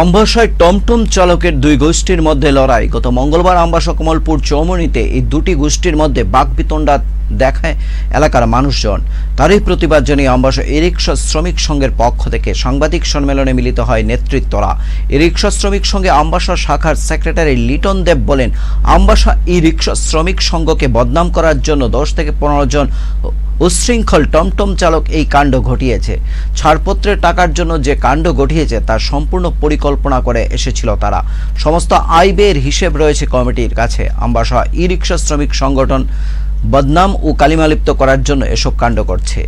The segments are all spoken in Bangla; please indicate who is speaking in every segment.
Speaker 1: আমবাসায় টমটম চালকের দুই গোষ্ঠীর মধ্যে লড়াই। গত মঙ্গলবার আমবাসা কমলপুর চৌমনিতে এই দুটি গোষ্ঠীর মধ্যে বাকবিতণ্ডা দেখায় এলাকার মানুষজন। তারই প্রতিবাদ জানিয়ে আমবাসা রিক্সা শ্রমিক সংঘের পক্ষ থেকে সাংবাদিক সম্মেলনে মিলিত হয় নেতৃত্বরা। রিক্সা শ্রমিক সংঘে আমবাসা শাখার সেক্রেটারি লিটন দেব বলেন, আমবাসা ই রিক্সা শ্রমিক সংঘকে বদনাম করার জন্য দশ থেকে পনেরো জন উচ্ছৃঙ্খল টমটম চালক এই কাণ্ড ঘটিয়েছে। ছাড়পত্রের টাকার জন্য যে কাণ্ড ঘটিয়েছে, তার সম্পূর্ণ পরিকল্পনা করে এসেছিল তারা। সমস্ত আয় ব্যয়ের হিসেব রয়েছে কমিটির কাছে। আমবাসা ই রিক্সা শ্রমিক সংগঠন বদনাম ও কালিমালিপ্ত করার জন্য এসব কাণ্ড করছে।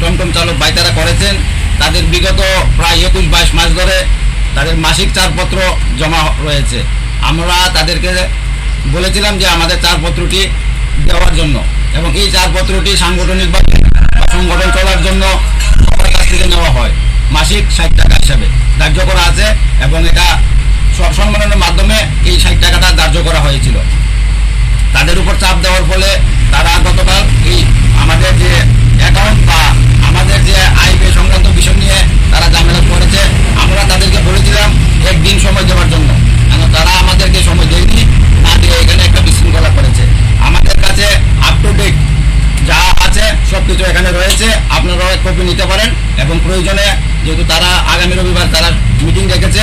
Speaker 2: টমটম চালক ভাই তারা করেছেন। তাদের বিগত প্রায় একুশ বাইশ মাস ধরে তাদের মাসিক চারপত্র জমা রয়েছে। আমরা তাদেরকে বলেছিলাম যে আমাদের চারপত্রটি দেওয়ার জন্য এবং এই চারপত্রটি সাংগঠনিকভাবে সংগঠন চলার জন্য সবার কাছ থেকে নেওয়া হয়। মাসিক ষাট টাকা হিসাবে ধার্য করা আছে এবং এটা সব সম্মেলনের মাধ্যমে এই ষাট টাকাটা ধার্য করা হয়েছিল। তাদের উপর চাপ দেওয়ার ফলে তারা গতকাল এই আমাদের যে অ্যাকাউন্ট বা আমাদের যে আয় ব্যয় সংক্রান্ত বিষয় নিয়ে তারা ঝামেলা করেছে আমরা তাদেরকে বলেছিলাম একদিন সময় দেওয়ার জন্য কেন তারা আমাদেরকে সময় দেয়নি না দিয়ে এখানে একটা বিশৃঙ্খলা করেছে আমাদের কাছে আপ টু ডেট যা আছে সব কিছু এখানে রয়েছে কপি নিতে পারেন এবং প্রয়োজনে যেহেতু তারা আগামী রবিবার তারা মিটিং রেখেছে